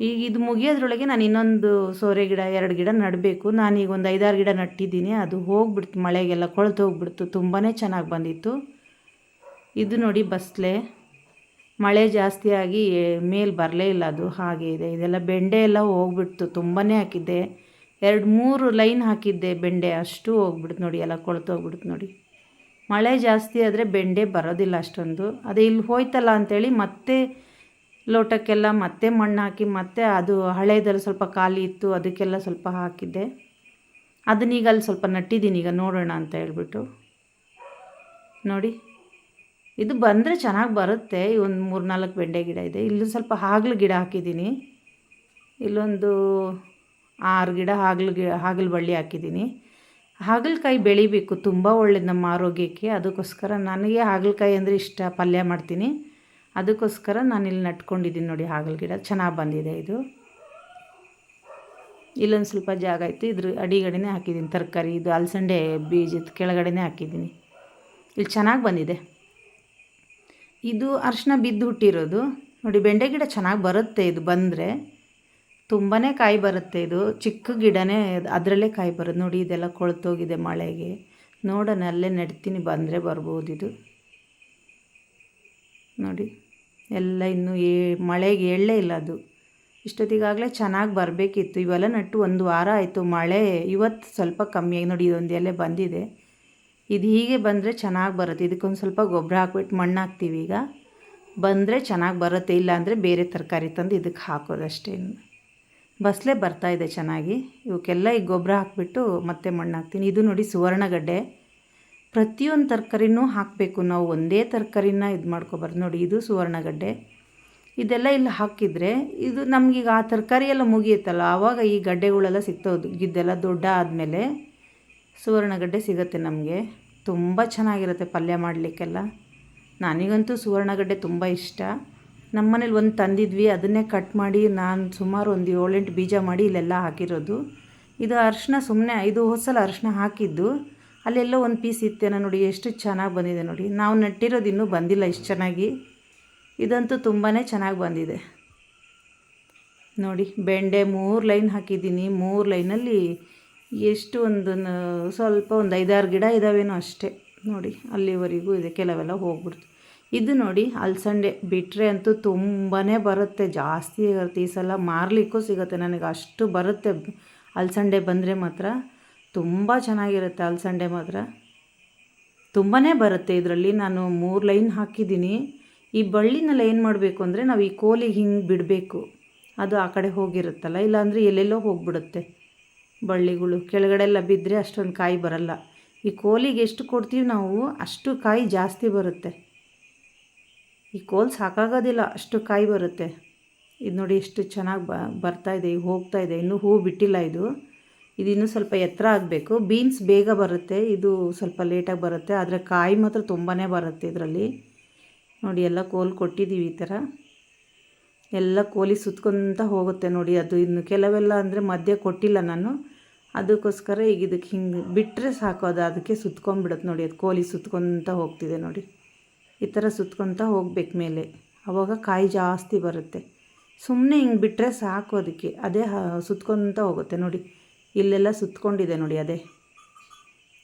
ಈಗ ಇದು ಮುಗಿಯೋದ್ರೊಳಗೆ ನಾನು ಇನ್ನೊಂದು ಸೋರೆ ಗಿಡ, ಎರಡು ಗಿಡ ನೆಡಬೇಕು. ನಾನೀಗ ಒಂದು ಐದಾರು ಗಿಡ ನಟ್ಟಿದ್ದೀನಿ. ಅದು ಹೋಗ್ಬಿಡ್ತು, ಮಳೆಗೆಲ್ಲ ಕೊಳ್ತು ಹೋಗ್ಬಿಡ್ತು. ತುಂಬಾ ಚೆನ್ನಾಗಿ ಬಂದಿತ್ತು. ಇದು ನೋಡಿ ಬಸ್ಲೆ. ಮಳೆ ಜಾಸ್ತಿಯಾಗಿ ಮೇಲೆ ಬರಲೇ ಇಲ್ಲ ಅದು. ಹಾಗೆ ಇದೆ. ಇದೆಲ್ಲ ಬೆಂಡೆ ಎಲ್ಲ ಹೋಗ್ಬಿಡ್ತು. ತುಂಬಾ ಹಾಕಿದ್ದೆ. ಎರಡು ಮೂರು ಲೈನ್ ಹಾಕಿದ್ದೆ ಬೆಂಡೆ, ಅಷ್ಟು ಹೋಗ್ಬಿಡ್ತು ನೋಡಿ, ಎಲ್ಲ ಕೊಳ್ತೋಗ್ಬಿಡ್ತು ನೋಡಿ. ಮಳೆ ಜಾಸ್ತಿ ಆದರೆ ಬೆಂಡೆ ಬರೋದಿಲ್ಲ ಅಷ್ಟೊಂದು. ಅದೇ ಇಲ್ಲಿ ಹೋಯ್ತಲ್ಲ ಅಂಥೇಳಿ ಮತ್ತೆ ಲೋಟಕ್ಕೆಲ್ಲ ಮತ್ತೆ ಮಣ್ಣು ಹಾಕಿ, ಮತ್ತೆ ಅದು ಹಳೇದಲ್ಲಿ ಸ್ವಲ್ಪ ಖಾಲಿ ಇತ್ತು, ಅದಕ್ಕೆಲ್ಲ ಸ್ವಲ್ಪ ಹಾಕಿದ್ದೆ. ಅದನ್ನೀಗ ಅಲ್ಲಿ ಸ್ವಲ್ಪ ನಟ್ಟಿದ್ದೀನಿ, ಈಗ ನೋಡೋಣ ಅಂತ ಹೇಳ್ಬಿಟ್ಟು. ನೋಡಿ, ಇದು ಬಂದರೆ ಚೆನ್ನಾಗಿ ಬರುತ್ತೆ ಒಂದು ಮೂರು ನಾಲ್ಕು ಬೆಂಡೆ ಗಿಡ ಇದೆ. ಇಲ್ಲೂ ಸ್ವಲ್ಪ ಹಾಗಲು ಗಿಡ ಹಾಕಿದ್ದೀನಿ. ಇಲ್ಲೊಂದು ಆರು ಗಿಡ ಹಾಗಲ ಗಿ, ಹಾಗಲು ಬಳ್ಳಿ ಹಾಕಿದ್ದೀನಿ. ಹಾಗಲಕಾಯಿ ಬೆಳಿಬೇಕು, ತುಂಬ ಒಳ್ಳೆಯದು ನಮ್ಮ ಆರೋಗ್ಯಕ್ಕೆ. ಅದಕ್ಕೋಸ್ಕರ ನನಗೆ ಹಾಗಲಕಾಯಿ ಅಂದರೆ ಇಷ್ಟ, ಪಲ್ಯ ಮಾಡ್ತೀನಿ. ಅದಕ್ಕೋಸ್ಕರ ನಾನು ಇಲ್ಲಿ ನಟ್ಕೊಂಡಿದ್ದೀನಿ ನೋಡಿ ಹಾಗಲ ಗಿಡ. ಚೆನ್ನಾಗಿ ಬಂದಿದೆ ಇದು. ಇಲ್ಲೊಂದು ಸ್ವಲ್ಪ ಜಾಗ ಆಯಿತು ಇದ್ರ ಅಡಿಗಡೆನೇ ಹಾಕಿದ್ದೀನಿ. ತರಕಾರಿ, ಇದು ಅಲಸಂಡೆ ಬೀಜದ ಕೆಳಗಡೆನೇ ಹಾಕಿದ್ದೀನಿ. ಇಲ್ಲಿ ಚೆನ್ನಾಗಿ ಬಂದಿದೆ. ಇದು ಅರ್ಶಿನ ಬಿದ್ದು ಹುಟ್ಟಿರೋದು. ನೋಡಿ ಬೆಂಡೆ ಗಿಡ ಚೆನ್ನಾಗಿ ಬರುತ್ತೆ ಇದು ಬಂದರೆ. ತುಂಬಾ ಕಾಯಿ ಬರುತ್ತೆ ಇದು. ಚಿಕ್ಕ ಗಿಡನೇ ಅದರಲ್ಲೇ ಕಾಯಿ ಬರುತ್ತೆ. ನೋಡಿ, ಇದೆಲ್ಲ ಕೊಳ್ತೋಗಿದೆ ಮಳೆಗೆ. ನೋಡೋಣ, ಅಲ್ಲೇ ನೆಡ್ತೀನಿ, ಬಂದರೆ ಬರ್ಬೋದು ಇದು. ನೋಡಿ, ಎಲ್ಲ ಇನ್ನೂ ಏ, ಮಳೆಗೆ ಎಳ್ಳೇ ಇಲ್ಲ ಅದು. ಇಷ್ಟೊತ್ತಿಗಾಗಲೇ ಚೆನ್ನಾಗಿ ಬರಬೇಕಿತ್ತು. ಇವೆಲ್ಲ ನಟ್ಟು ಒಂದು ವಾರ ಆಯಿತು. ಮಳೆ ಇವತ್ತು ಸ್ವಲ್ಪ ಕಮ್ಮಿಯಾಗಿ ನೋಡಿ, ಇದೊಂದು ಎಲೆ ಬಂದಿದೆ. ಇದು ಹೀಗೆ ಬಂದರೆ ಚೆನ್ನಾಗಿ ಬರುತ್ತೆ. ಇದಕ್ಕೊಂದು ಸ್ವಲ್ಪ ಗೊಬ್ಬರ ಹಾಕ್ಬಿಟ್ಟು ಮಣ್ಣು ಹಾಕ್ತೀವಿ ಈಗ. ಬಂದರೆ ಚೆನ್ನಾಗಿ ಬರುತ್ತೆ. ಇಲ್ಲ ಅಂದರೆ ಬೇರೆ ತರಕಾರಿ ತಂದು ಇದಕ್ಕೆ ಹಾಕೋದಷ್ಟೇ ಬಸಳೆ ಇದೆ ಚೆನ್ನಾಗಿ. ಇವಕ್ಕೆಲ್ಲ ಈ ಗೊಬ್ಬರ ಹಾಕಿಬಿಟ್ಟು ಮತ್ತೆ ಮಣ್ಣು ಹಾಕ್ತೀನಿ. ಇದು ನೋಡಿ ಸುವರ್ಣಗಡ್ಡೆ. ಪ್ರತಿಯೊಂದು ತರಕಾರಿನೂ ಹಾಕಬೇಕು. ನಾವು ಒಂದೇ ತರಕಾರಿನ ಇದು ಮಾಡ್ಕೊಬಾರ್ದು. ನೋಡಿ, ಇದು ಸುವರ್ಣಗಡ್ಡೆ. ಇದೆಲ್ಲ ಇಲ್ಲಿ ಹಾಕಿದರೆ ಇದು ನಮಗೀಗ ಆ ತರಕಾರಿ ಎಲ್ಲ ಮುಗಿಯುತ್ತಲ್ಲ. ಆವಾಗ ಈ ಗಡ್ಡೆಗಳೆಲ್ಲ ಸಿಕ್ತೋದು ಇದೆಲ್ಲ ದೊಡ್ಡ ಆದಮೇಲೆ ಸುವರ್ಣಗಡ್ಡೆ ಸಿಗುತ್ತೆ ನಮಗೆ. ತುಂಬ ಚೆನ್ನಾಗಿರುತ್ತೆ ಪಲ್ಯ ಮಾಡಲಿಕ್ಕೆಲ್ಲ. ನನಗಂತೂ ಸುವರ್ಣಗಡ್ಡೆ ತುಂಬ ಇಷ್ಟ. ನಮ್ಮ ಮನೇಲಿ ಒಂದು ತಂದಿದ್ವಿ, ಅದನ್ನೇ ಕಟ್ ಮಾಡಿ ನಾನು ಸುಮಾರು ಒಂದು ಏಳೆಂಟು ಬೀಜ ಮಾಡಿ ಇಲ್ಲೆಲ್ಲ ಹಾಕಿರೋದು. ಇದು ಅರಿಶಿನ ಸುಮ್ಮನೆ ಇದು ಹೊಸಲ ಅರಿಶಿನ ಹಾಕಿದ್ದು. ಅಲ್ಲೆಲ್ಲೋ ಒಂದು ಪೀಸ್ ಇತ್ತೇನೋ ನೋಡಿ, ಎಷ್ಟು ಚೆನ್ನಾಗಿ ಬಂದಿದೆ ನೋಡಿ. ನಾವು ನೆಟ್ಟಿರೋದು ಇನ್ನೂ ಬಂದಿಲ್ಲ ಇಷ್ಟು ಚೆನ್ನಾಗಿ. ಇದಂತೂ ತುಂಬಾ ಚೆನ್ನಾಗಿ ಬಂದಿದೆ. ನೋಡಿ, ಬೆಂಡೆ ಮೂರು ಲೈನ್ ಹಾಕಿದ್ದೀನಿ. ಮೂರು ಲೈನಲ್ಲಿ ಎಷ್ಟು ಒಂದು, ಸ್ವಲ್ಪ ಒಂದು ಐದಾರು ಗಿಡ ಇದ್ದಾವೇನೋ ಅಷ್ಟೇ. ನೋಡಿ, ಅಲ್ಲಿವರೆಗೂ ಇದೆ. ಕೆಲವೆಲ್ಲ ಹೋಗ್ಬಿಡ್ತು. ಇದು ನೋಡಿ ಅಲ್ಸಂಡೆ ಬಿಟ್ಟರೆ ಅಂತೂ ತುಂಬಾ ಬರುತ್ತೆ. ಜಾಸ್ತಿ ಇರುತ್ತೆ ಈ ಸಲ ಮಾರಲಿಕ್ಕೂ ಸಿಗುತ್ತೆ ನನಗೆ. ಅಷ್ಟು ಬರುತ್ತೆ. ಅಲ್ಸಂಡೆ ಬಂದರೆ ಮಾತ್ರ ತುಂಬ ಚೆನ್ನಾಗಿರುತ್ತೆ ಅಲ್ಸಂಡೆ ಮಾತ್ರ. ತುಂಬಾ ಬರುತ್ತೆ ಇದರಲ್ಲಿ. ನಾನು ಮೂರು ಲೈನ್ ಹಾಕಿದ್ದೀನಿ. ಈ ಬಳ್ಳಿನೆಲ್ಲ ಏನು ಮಾಡಬೇಕು ಅಂದರೆ ನಾವು ಈ ಕೋಲಿಗೆ ಹಿಂಗೆ ಬಿಡಬೇಕು. ಅದು ಆ ಕಡೆ ಹೋಗಿರುತ್ತಲ್ಲ, ಇಲ್ಲಾಂದರೆ ಎಲ್ಲೆಲ್ಲೋ ಹೋಗಿಬಿಡುತ್ತೆ ಬಳ್ಳಿಗಳು. ಕೆಳಗಡೆ ಎಲ್ಲ ಬಿದ್ದರೆ ಅಷ್ಟೊಂದು ಕಾಯಿ ಬರಲ್ಲ. ಈ ಕೋಲಿಗೆ ಎಷ್ಟು ಕೊಡ್ತೀವಿ ನಾವು, ಅಷ್ಟು ಕಾಯಿ ಜಾಸ್ತಿ ಬರುತ್ತೆ. ಈ ಕೋಲ್ ಸಾಕಾಗೋದಿಲ್ಲ, ಅಷ್ಟು ಕಾಯಿ ಬರುತ್ತೆ. ಇದು ನೋಡಿ ಎಷ್ಟು ಚೆನ್ನಾಗಿ ಬ, ಬರ್ತಾ ಇದೆ, ಈಗ ಹೋಗ್ತಾ ಇದೆ. ಇನ್ನೂ ಹೂ ಬಿಟ್ಟಿಲ್ಲ ಇದು. ಇದು ಇನ್ನೂ ಸ್ವಲ್ಪ ಎತ್ತರ ಆಗಬೇಕು. ಬೀನ್ಸ್ ಬೇಗ ಬರುತ್ತೆ. ಇದು ಸ್ವಲ್ಪ ಲೇಟಾಗಿ ಬರುತ್ತೆ. ಆದರೆ ಕಾಯಿ ಮಾತ್ರ ತುಂಬಾ ಬರುತ್ತೆ ಇದರಲ್ಲಿ. ನೋಡಿ, ಎಲ್ಲ ಕೋಲ್ ಕೊಟ್ಟಿದ್ದೀವಿ ಈ ಥರ. ಎಲ್ಲ ಕೋಲಿ ಸುತ್ಕೊಂತ ಹೋಗುತ್ತೆ ನೋಡಿ ಅದು. ಇನ್ನು ಕೆಲವೆಲ್ಲ ಅಂದರೆ ಮಧ್ಯೆ ಕೊಟ್ಟಿಲ್ಲ ನಾನು. ಅದಕ್ಕೋಸ್ಕರ ಈಗ ಇದಕ್ಕೆ ಹಿಂಗೆ ಬಿಟ್ಟರೆ ಸಾಕು. ಅದು ಅದಕ್ಕೆ ಸುತ್ಕೊಂಡ್ಬಿಡುತ್ತೆ ನೋಡಿ. ಅದು ಕೋಲಿ ಸುತ್ಕೊತ ಹೋಗ್ತಿದೆ ನೋಡಿ. ಈ ಥರ ಸುತ್ಕೊತ ಹೋಗ್ಬೇಕು ಮೇಲೆ. ಆವಾಗ ಕಾಯಿ ಜಾಸ್ತಿ ಬರುತ್ತೆ. ಸುಮ್ಮನೆ ಹಿಂಗೆ ಬಿಟ್ಟರೆ ಸಾಕು ಅದಕ್ಕೆ. ಅದೇ ಸುತ್ಕೊತ ಹೋಗುತ್ತೆ ನೋಡಿ. ಇಲ್ಲೆಲ್ಲ ಸುತ್ಕೊಂಡಿದೆ ನೋಡಿ ಅದೇ.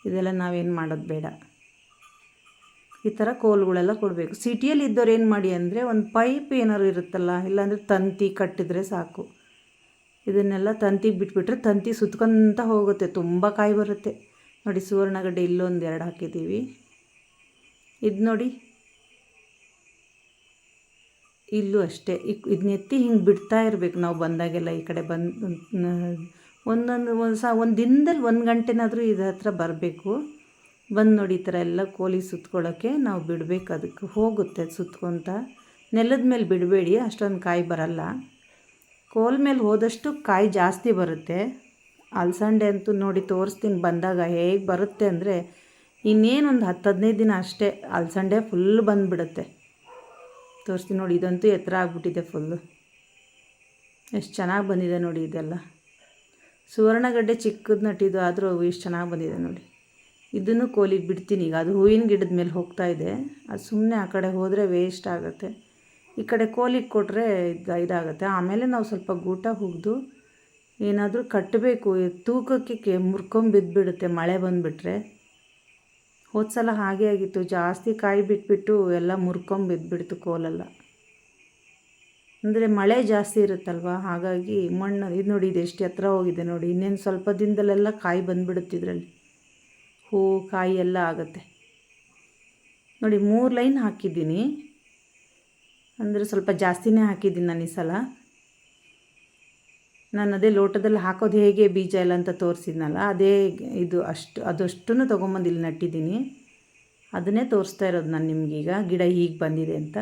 ಇದೆಲ್ಲ ನಾವೇನು ಮಾಡೋದು ಬೇಡ. ಈ ಥರ ಕೋಲುಗಳೆಲ್ಲ ಕೊಡಬೇಕು. ಸಿಟಿಯಲ್ಲಿ ಇದ್ದವ್ರು ಏನು ಮಾಡಿ ಅಂದರೆ ಒಂದು ಪೈಪ್ ಏನಾದ್ರು ಇರುತ್ತಲ್ಲ, ಇಲ್ಲಾಂದರೆ ತಂತಿ ಕಟ್ಟಿದರೆ ಸಾಕು. ಇದನ್ನೆಲ್ಲ ತಂತಿಗೆ ಬಿಟ್ಬಿಟ್ರೆ ತಂತಿ ಸುತ್ಕೊಂತ ಹೋಗುತ್ತೆ. ತುಂಬ ಕಾಯಿ ಬರುತ್ತೆ. ನೋಡಿ ಸುವರ್ಣಗಡ್ಡೆ ಇಲ್ಲೊಂದು ಎರಡು ಹಾಕಿದ್ದೀವಿ. ಇದು ನೋಡಿ. ಇಲ್ಲೂ ಅಷ್ಟೇ. ಇದನ್ನೆತ್ತಿ ಹಿಂಗೆ ಬಿಡ್ತಾ ಇರಬೇಕು ನಾವು ಬಂದಾಗೆಲ್ಲ ಈ ಕಡೆ ಬಂದು, ಒಂದೊಂದು ಒಂದು ಸಹ ಒಂದು ದಿನದಲ್ಲಿ ಒಂದು ಗಂಟೆನಾದರೂ ಇದ್ರ ಹತ್ರ ಬರಬೇಕು. ಬಂದು ನೋಡಿ ಈ ಥರ ಎಲ್ಲ ಕೋಲಿ ಸುತ್ಕೊಳ್ಳೋಕ್ಕೆ ನಾವು ಬಿಡಬೇಕು ಅದಕ್ಕೆ ಹೋಗುತ್ತೆ ಸುತ್ಕೊತ. ನೆಲದ ಮೇಲೆ ಬಿಡಬೇಡಿ, ಅಷ್ಟೊಂದು ಕಾಯಿ ಬರಲ್ಲ. ಕೋಲ್ ಮೇಲೆ ಹೋದಷ್ಟು ಕಾಯಿ ಜಾಸ್ತಿ ಬರುತ್ತೆ. ಅಲಸಂಡೆ ಅಂತೂ ನೋಡಿ ತೋರಿಸ್ತೀನಿ ಬಂದಾಗ ಹೇಗೆ ಬರುತ್ತೆ ಅಂದರೆ ಇನ್ನೇನೊಂದು ಹತ್ತು ಹದಿನೈದು ದಿನ ಅಷ್ಟೇ ಅಲಸಂಡೆ ಫುಲ್ ಬಂದುಬಿಡುತ್ತೆ. ತೋರಿಸ್ತೀನಿ ನೋಡಿ, ಇದಂತೂ ಎತ್ತರ ಆಗ್ಬಿಟ್ಟಿದೆ ಫುಲ್ಲು ಎಷ್ಟು ಚೆನ್ನಾಗಿ ಬಂದಿದೆ ನೋಡಿ ಇದೆಲ್ಲ. ಸುವರ್ಣಗಡ್ಡೆ ಚಿಕ್ಕದು ನಟ್ಟಿದ್ದು ಆದರೂ ಎಷ್ಟು ಚೆನ್ನಾಗಿ ಬಂದಿದೆ ನೋಡಿ. ಇದನ್ನು ಕೋಲಿಗೆ ಬಿಡ್ತೀನಿ ಈಗ, ಅದು ಹೂವಿನ ಗಿಡದ ಮೇಲೆ ಹೋಗ್ತಾ ಇದೆ. ಅದು ಸುಮ್ಮನೆ ಆ ಕಡೆ ಹೋದರೆ ವೇಸ್ಟ್ ಆಗುತ್ತೆ. ಈ ಕಡೆ ಕೋಲಿಗೆ ಕೊಟ್ಟರೆ ಇದು ಇದಾಗುತ್ತೆ. ಆಮೇಲೆ ನಾವು ಸ್ವಲ್ಪ ಗೂಟ ಹುಗ್ದು ಏನಾದರೂ ಕಟ್ಟಬೇಕು ತೂಕಕ್ಕೆ ಮುರ್ಕೊಂಬಿದ್ದುಬಿಡುತ್ತೆ ಮಳೆ ಬಂದುಬಿಟ್ರೆ. ಹೋದ ಸಲ ಹಾಗೆ ಆಗಿತ್ತು. ಜಾಸ್ತಿ ಕಾಯಿ ಬಿಟ್ಬಿಟ್ಟು ಎಲ್ಲ ಮುರ್ಕೊಂಬಿದ್ಬಿಡ್ತು ಕೋಲೆಲ್ಲ. ಅಂದರೆ ಮಳೆ ಜಾಸ್ತಿ ಇರುತ್ತಲ್ವ? ಹಾಗಾಗಿ ಮಣ್ಣು, ಇದು ನೋಡಿ, ಇದು ಎಷ್ಟು ಎತ್ತರ ಹೋಗಿದೆ ನೋಡಿ. ಇನ್ನೇನು ಸ್ವಲ್ಪ ದಿನದಲ್ಲೆಲ್ಲ ಕಾಯಿ ಬಂದುಬಿಡುತ್ತೆ ಇದರಲ್ಲಿ. ಹೂ, ಕಾಯಿ ಎಲ್ಲ ಆಗುತ್ತೆ. ನೋಡಿ, ಮೂರು ಲೈನ್ ಹಾಕಿದ್ದೀನಿ. ಅಂದರೆ ಸ್ವಲ್ಪ ಜಾಸ್ತಿನೇ ಹಾಕಿದ್ದೀನಿ ನಾನು ಈ ಸಲ. ನಾನು ಅದೇ ಲೋಟದಲ್ಲಿ ಹಾಕೋದು ಹೇಗೆ ಬೀಜ ಎಲ್ಲ ಅಂತ ತೋರಿಸಿದ್ನಲ್ಲ, ಅದೇ ಇದು ಅಷ್ಟು, ಅದಷ್ಟನ್ನು ತೊಗೊಂಬಂದು ಇಲ್ಲಿ ನಟ್ಟಿದ್ದೀನಿ. ಅದನ್ನೇ ತೋರಿಸ್ತಾ ಇರೋದು ನಾನು ನಿಮಗೀಗ, ಗಿಡ ಹೀಗೆ ಬಂದಿದೆ ಅಂತ.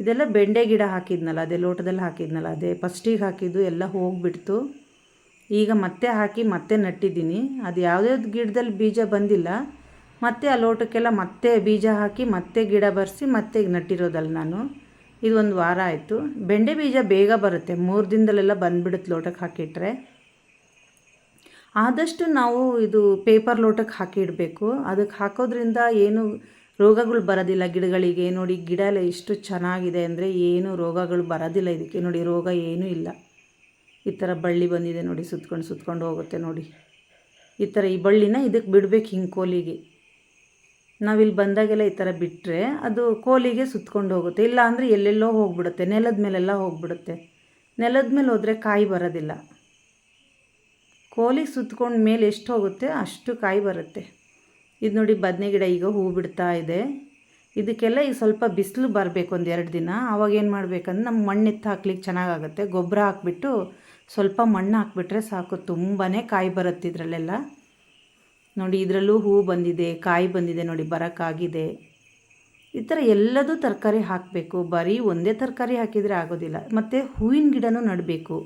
ಇದೆಲ್ಲ ಬೆಂಡೆ ಗಿಡ ಹಾಕಿದ್ನಲ್ಲ, ಅದೇ ಲೋಟದಲ್ಲಿ ಹಾಕಿದ್ನಲ್ಲ, ಅದೇ ಫಸ್ಟಿಗೆ ಹಾಕಿದ್ದು ಎಲ್ಲ ಹೋಗಿಬಿಡ್ತು. ಈಗ ಮತ್ತೆ ಹಾಕಿ ಮತ್ತೆ ನಟ್ಟಿದ್ದೀನಿ. ಅದು ಯಾವುದ್ಯಾವ್ದು ಗಿಡದಲ್ಲಿ ಬೀಜ ಬಂದಿಲ್ಲ, ಮತ್ತೆ ಆ ಲೋಟಕ್ಕೆಲ್ಲ ಮತ್ತೆ ಬೀಜ ಹಾಕಿ ಮತ್ತೆ ಗಿಡ ಬರೆಸಿ ಮತ್ತೆ ನಟ್ಟಿರೋದಲ್ಲ ನಾನು. ಇದು ಒಂದು ವಾರ ಆಯಿತು. ಬೆಂಡೆ ಬೀಜ ಬೇಗ ಬರುತ್ತೆ. ಮೂರು ದಿನದಲ್ಲೆಲ್ಲ ಬಂದುಬಿಡುತ್ತೆ ಲೋಟಕ್ಕೆ ಹಾಕಿಟ್ರೆ. ಆದಷ್ಟು ನಾವು ಇದು ಪೇಪರ್ ಲೋಟಕ್ಕೆ ಹಾಕಿಡಬೇಕು. ಅದಕ್ಕೆ ಹಾಕೋದ್ರಿಂದ ಏನು ರೋಗಗಳು ಬರೋದಿಲ್ಲ. ಗಿಡಗಳಿಗೆ ನೋಡಿ ಗಿಡ ಎಲ್ಲ ಎಷ್ಟು ಚೆನ್ನಾಗಿದೆ ಅಂದರೆ ಏನು ರೋಗಗಳು ಬರೋದಿಲ್ಲ ಇದಕ್ಕೆ. ನೋಡಿ ರೋಗ ಏನೂ ಇಲ್ಲ. ಈ ಥರ ಬಳ್ಳಿ ಬಂದಿದೆ ನೋಡಿ ಸುತ್ಕೊಂಡು ಸುತ್ಕೊಂಡು ಹೋಗುತ್ತೆ ನೋಡಿ. ಈ ಥರ ಈ ಬಳ್ಳಿನ ಇದಕ್ಕೆ ಬಿಡಬೇಕು ಹಿಂಗೆ ಕೋಲಿಗೆ. ನಾವಿಲ್ಲಿ ಬಂದಾಗೆಲ್ಲ ಈ ಥರ ಬಿಟ್ಟರೆ ಅದು ಕೋಲಿಗೆ ಸುತ್ಕೊಂಡು ಹೋಗುತ್ತೆ. ಇಲ್ಲ ಅಂದರೆ ಎಲ್ಲೆಲ್ಲೋ ಹೋಗ್ಬಿಡುತ್ತೆ, ನೆಲದ ಮೇಲೆಲ್ಲ ಹೋಗ್ಬಿಡುತ್ತೆ. ನೆಲದ ಮೇಲೆ ಹೋದರೆ ಕಾಯಿ ಬರೋದಿಲ್ಲ. ಕೋಲಿಗೆ ಸುತ್ಕೊಂಡು ಮೇಲೆ ಎಷ್ಟು ಹೋಗುತ್ತೆ? ಅಷ್ಟು ಕಾಯಿ ಬರುತ್ತೆ. ಇದು ನೋಡಿ ಬದನೆ ಗಿಡ ಈಗ ಹೂ ಬಿಡ್ತಾ ಇದೆ. ಇದಕ್ಕೆಲ್ಲ ಈಗ ಸ್ವಲ್ಪ ಬಿಸಿಲು ಬರಬೇಕು ಒಂದು ಎರಡು ದಿನ. ಆವಾಗ ಏನು ಮಾಡಬೇಕಂದ್ರೆ ನಮ್ಮ ಮಣ್ಣು ಎತ್ತು ಹಾಕ್ಲಿಕ್ಕೆ ಚೆನ್ನಾಗಾಗುತ್ತೆ. ಗೊಬ್ಬರ ಹಾಕ್ಬಿಟ್ಟು ಸ್ವಲ್ಪ ಮಣ್ಣು ಹಾಕ್ಬಿಟ್ರೆ ಸಾಕು. ತುಂಬಾ ಕಾಯಿ ಬರುತ್ತೆ ಇದರಲ್ಲೆಲ್ಲ. ನೋಡಿ, ಇದರಲ್ಲೂ ಹೂ ಬಂದಿದೆ, ಕಾಯಿ ಬಂದಿದೆ ನೋಡಿ ಬರೋಕ್ಕಾಗಿದೆ ಈ ಥರ ಎಲ್ಲದೂ ತರಕಾರಿ ಹಾಕಬೇಕು. ಬರೀ ಒಂದೇ ತರಕಾರಿ ಹಾಕಿದರೆ ಆಗೋದಿಲ್ಲ. ಮತ್ತು ಹೂವಿನ ಗಿಡನೂ ನೆಡಬೇಕು.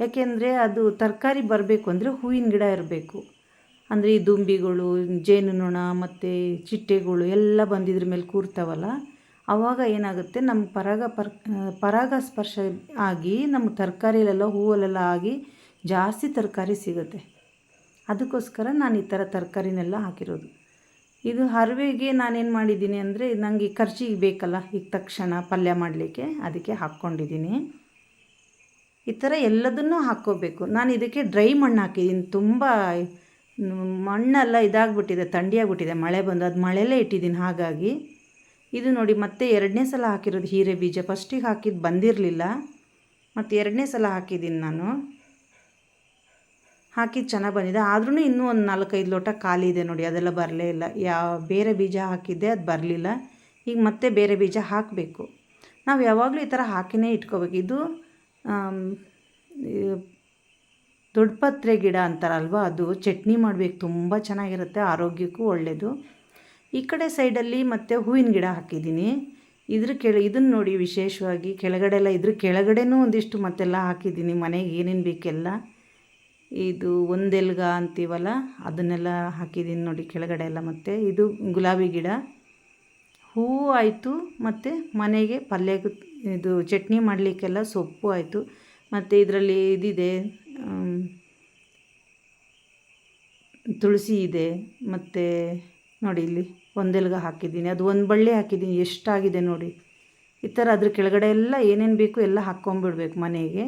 ಯಾಕೆಂದರೆ ಅದು ತರಕಾರಿ ಬರಬೇಕು ಅಂದರೆ ಹೂವಿನ ಗಿಡ ಇರಬೇಕು. ಅಂದರೆ ಈ ದುಂಬಿಗಳು, ಜೇನುನೊಣ, ಮತ್ತು ಚಿಟ್ಟೆಗಳು ಎಲ್ಲ ಬಂದಿದ್ರ ಮೇಲೆ ಕೂರ್ತಾವಲ್ಲ ಆವಾಗ ಏನಾಗುತ್ತೆ? ನಮ್ಮ ಪರಾಗ ಪರ್, ಪರಾಗಸ್ಪರ್ಶ ಆಗಿ ನಮ್ಮ ತರಕಾರಿಲೆಲ್ಲ ಹೂವಲ್ಲೆಲ್ಲ ಆಗಿ ಜಾಸ್ತಿ ತರಕಾರಿ ಸಿಗುತ್ತೆ. ಅದಕ್ಕೋಸ್ಕರ ನಾನು ಈ ಥರ ತರಕಾರಿನೆಲ್ಲ ಹಾಕಿರೋದು. ಇದು ಹರಿವೆಗೆ ನಾನೇನು ಮಾಡಿದ್ದೀನಿ ಅಂದರೆ ನನಗೆ ಖರ್ಚಿಗೆ ಬೇಕಲ್ಲ, ಈಗ ತಕ್ಷಣ ಪಲ್ಯ ಮಾಡಲಿಕ್ಕೆ ಅದಕ್ಕೆ ಹಾಕ್ಕೊಂಡಿದ್ದೀನಿ. ಈ ಥರ ಎಲ್ಲದನ್ನೂ ಹಾಕ್ಕೋಬೇಕು. ನಾನು ಇದಕ್ಕೆ ಡ್ರೈ ಮಣ್ಣು ಹಾಕಿದ್ದೀನಿ. ತುಂಬ ಮಣ್ಣೆಲ್ಲ ಇದಾಗ್ಬಿಟ್ಟಿದೆ, ತಂಡಿಯಾಗ್ಬಿಟ್ಟಿದೆ, ಮಳೆ ಬಂದು ಅದು ಮಳೆಯಲ್ಲೇ ಇಟ್ಟಿದ್ದೀನಿ. ಹಾಗಾಗಿ ಇದು ನೋಡಿ, ಮತ್ತೆ ಎರಡನೇ ಸಲ ಹಾಕಿರೋದು ಹೀರೆ ಬೀಜ. ಫಸ್ಟಿಗೆ ಹಾಕಿದ್ದು ಬಂದಿರಲಿಲ್ಲ. ಮತ್ತು ಎರಡನೇ ಸಲ ಹಾಕಿದ್ದೀನಿ ನಾನು. ಹಾಕಿದ್ದು ಚೆನ್ನಾಗಿ ಬಂದಿದೆ. ಆದ್ರೂ ಇನ್ನೂ ಒಂದು ನಾಲ್ಕೈದು ಲೋಟ ಖಾಲಿ ಇದೆ ನೋಡಿ, ಅದೆಲ್ಲ ಬರಲೇ ಇಲ್ಲ. ಯಾವ ಬೇರೆ ಬೀಜ ಹಾಕಿದ್ದೆ, ಅದು ಬರಲಿಲ್ಲ. ಈಗ ಮತ್ತೆ ಬೇರೆ ಬೀಜ ಹಾಕಬೇಕು. ನಾವು ಯಾವಾಗಲೂ ಈ ಥರ ಹಾಕಿನೇ ಇಟ್ಕೋಬೇಕು. ಇದು ದೊಡ್ಡಪತ್ರೆ ಗಿಡ ಅಂತಾರಲ್ವ, ಅದು ಚಟ್ನಿ ಮಾಡಬೇಕು. ತುಂಬ ಚೆನ್ನಾಗಿರುತ್ತೆ, ಆರೋಗ್ಯಕ್ಕೂ ಒಳ್ಳೆಯದು ಈ ಕಡೆ ಸೈಡಲ್ಲಿ ಮತ್ತು ಹೂವಿನ ಗಿಡ ಹಾಕಿದ್ದೀನಿ. ಇದ್ರ ಕೆಳ ಇದನ್ನು ನೋಡಿ ವಿಶೇಷವಾಗಿ ಕೆಳಗಡೆ ಎಲ್ಲ ಇದ್ರ ಕೆಳಗಡೆನೂ ಒಂದಿಷ್ಟು ಮತ್ತೆಲ್ಲ ಹಾಕಿದ್ದೀನಿ. ಮನೆಗೆ ಏನೇನು ಬೇಕೆಲ್ಲ. ಇದು ಒಂದೆಲ್ಗ ಅಂತೀವಲ್ಲ, ಅದನ್ನೆಲ್ಲ ಹಾಕಿದ್ದೀನಿ ನೋಡಿ ಕೆಳಗಡೆ ಎಲ್ಲ ಮತ್ತು. ಇದು ಗುಲಾಬಿ ಗಿಡ. ಹೂವು ಆಯಿತು, ಮತ್ತು ಮನೆಗೆ ಪಲ್ಯ ಇದು ಚಟ್ನಿ ಮಾಡಲಿಕ್ಕೆಲ್ಲ ಸೊಪ್ಪು ಆಯಿತು. ಮತ್ತು ಇದರಲ್ಲಿ ಇದಿದೆ ತುಳಸಿ ಇದೆ. ಮತ್ತು ನೋಡಿ ಇಲ್ಲಿ ಒಂದೆಲ್ಗ ಹಾಕಿದ್ದೀನಿ ಅದು ಒಂದು ಬಳ್ಳಿ ಹಾಕಿದ್ದೀನಿ ಎಷ್ಟಾಗಿದೆ ನೋಡಿ. ಈ ಥರ ಅದ್ರ ಕೆಳಗಡೆ ಎಲ್ಲ ಏನೇನು ಬೇಕು ಎಲ್ಲ ಹಾಕ್ಕೊಂಬಿಡ್ಬೇಕು ಮನೆಗೆ.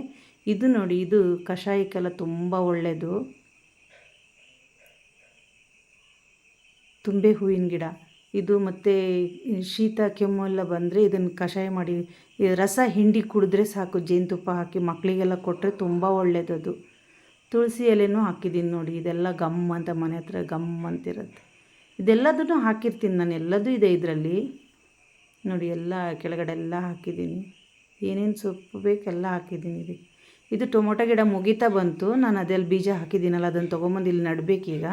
ಇದು ನೋಡಿ, ಇದು ಕಷಾಯಕ್ಕೆಲ್ಲ ತುಂಬ ಒಳ್ಳೆಯದು ತುಂಬೆ ಹೂವಿನ ಗಿಡ. ಇದು ಮತ್ತು ಶೀತ, ಕೆಮ್ಮು ಎಲ್ಲ ಬಂದರೆ ಇದನ್ನು ಕಷಾಯ ಮಾಡಿ ರಸ ಹಿಂಡಿ ಕುಡಿದ್ರೆ ಸಾಕು, ಜೇನುತುಪ್ಪ ಹಾಕಿ ಮಕ್ಕಳಿಗೆಲ್ಲ ಕೊಟ್ಟರೆ ತುಂಬ ಒಳ್ಳೆಯದದು ತುಳಸಿ ಎಲೆನೂ ಹಾಕಿದ್ದೀನಿ ನೋಡಿ, ಇದೆಲ್ಲ ಗಮ್ ಅಂತ ಮನೆ ಹತ್ರ ಗಮ್ ಅಂತಿರುತ್ತೆ. ಇದೆಲ್ಲದನ್ನು ಹಾಕಿರ್ತೀನಿ ನಾನು, ಎಲ್ಲದೂ ಇದೆ ಇದರಲ್ಲಿ. ನೋಡಿ, ಎಲ್ಲ ಕೆಳಗಡೆ ಎಲ್ಲ ಹಾಕಿದ್ದೀನಿ ಏನೇನು ಸೊಪ್ಪು ಬೇಕೆಲ್ಲ ಹಾಕಿದ್ದೀನಿ ಇದಕ್ಕೆ. ಇದು ಟೊಮೊಟೊ ಗಿಡ ಮುಗಿತಾ ಬಂತು. ನಾನು ಅದೆಲ್ಲ ಬೀಜ ಹಾಕಿದ್ದೀನಲ್ಲ, ಅದನ್ನು ತೊಗೊಂಬಂದು ಇಲ್ಲಿ ನಡಬೇಕೀಗ.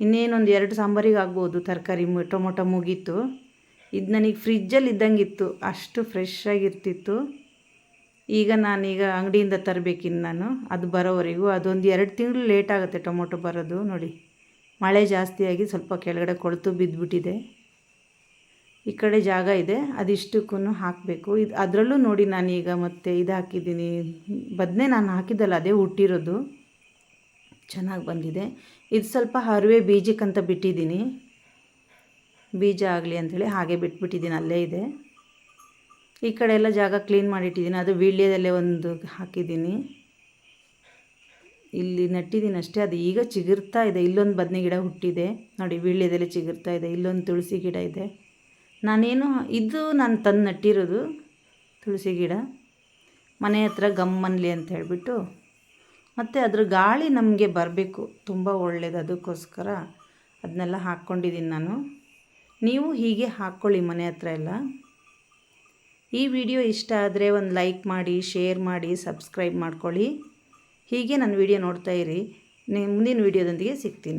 ಇನ್ನೇನೊಂದು ಎರಡು ಸಾಂಬಾರಿಗೆ ಆಗ್ಬೋದು, ತರಕಾರಿ ಟೊಮೊಟೊ ಮುಗೀತು. ಇದು ನನಗೆ ಫ್ರಿಜ್ಜಲ್ಲಿ ಇದ್ದಂಗಿತ್ತು, ಅಷ್ಟು ಫ್ರೆಶ್ ಆಗಿರ್ತಿತ್ತು. ಈಗ ನಾನೀಗ ಅಂಗಡಿಯಿಂದ ತರಬೇಕಿನ್ನು ನಾನು, ಅದು ಬರೋವರೆಗೂ. ಅದೊಂದು ಎರಡು ತಿಂಗಳು ಲೇಟ್ ಆಗುತ್ತೆ ಟೊಮೊಟೊ ಬರೋದು, ನೋಡಿ. ಮಳೆ ಜಾಸ್ತಿಯಾಗಿ ಸ್ವಲ್ಪ ಕೆಳಗಡೆ ಕೊಳೆತು ಬಿದ್ದುಬಿಟ್ಟಿದೆ ಈ ಕಡೆ ಜಾಗ ಇದೆ ಅದಿಷ್ಟಕ್ಕೂ ಹಾಕಬೇಕು. ಇದು ಅದರಲ್ಲೂ ನೋಡಿ ನಾನೀಗ ಮತ್ತೆ ಇದು ಹಾಕಿದ್ದೀನಿ. ಬದನೆ ನಾನು ಹಾಕಿದ್ದಲ್ಲ, ಅದೇ ಹುಟ್ಟಿರೋದು. ಚೆನ್ನಾಗಿ ಬಂದಿದೆ. ಇದು ಸ್ವಲ್ಪ ಹರಿವೆ ಬೀಜಕ್ಕಂತ ಬಿಟ್ಟಿದ್ದೀನಿ. ಬೀಜ ಆಗಲಿ ಅಂಥೇಳಿ ಹಾಗೆ ಬಿಟ್ಬಿಟ್ಟಿದ್ದೀನಿ, ಅಲ್ಲೇ ಇದೆ. ಈ ಕಡೆ ಎಲ್ಲ ಜಾಗ ಕ್ಲೀನ್ ಮಾಡಿಟ್ಟಿದ್ದೀನಿ. ಅದು ವೀಳ್ಯದಲ್ಲೇ ಒಂದು ಹಾಕಿದ್ದೀನಿ. ಇಲ್ಲಿ ನಟ್ಟಿದ್ದೀನಿ ಅಷ್ಟೇ. ಅದು ಈಗ ಚಿಗುರ್ತಾ ಇದೆ. ಇಲ್ಲೊಂದು ಬದನೆ ಗಿಡ ಹುಟ್ಟಿದೆ. ನೋಡಿ ವೀಳ್ಯದಲ್ಲೇ ಚಿಗುರ್ತಾ ಇದೆ. ಇಲ್ಲೊಂದು ತುಳಸಿ ಗಿಡ ಇದೆ. ನಾನೇನು ಇದು ನಾನು ತಂದು ನಟ್ಟಿರೋದು ತುಳಸಿ ಗಿಡ. ಮನೆ ಹತ್ರ ಗಮ್ಮನ್ಲಿ ಅಂತ ಹೇಳಿಬಿಟ್ಟು. ಮತ್ತು ಅದ್ರ ಗಾಳಿ ನಮಗೆ ಬರಬೇಕು, ತುಂಬ ಒಳ್ಳೆಯದು ಅದಕ್ಕೋಸ್ಕರ ಅದನ್ನೆಲ್ಲ ಹಾಕ್ಕೊಂಡಿದ್ದೀನಿ ನಾನು. ನೀವು ಹೀಗೆ ಹಾಕ್ಕೊಳ್ಳಿ ಮನೆ ಹತ್ರ ಎಲ್ಲ. ಈ ವಿಡಿಯೋ ಇಷ್ಟ ಆದರೆ ಒಂದು ಲೈಕ್ ಮಾಡಿ, ಶೇರ್ ಮಾಡಿ, ಸಬ್ಸ್ಕ್ರೈಬ್ ಮಾಡ್ಕೊಳ್ಳಿ. ಹೀಗೆ ನನ್ನ ವಿಡಿಯೋ ನೋಡ್ತಾ ಇರಿ. ಮುಂದಿನ ವಿಡಿಯೋದೊಂದಿಗೆ ಸಿಗ್ತೀನಿ.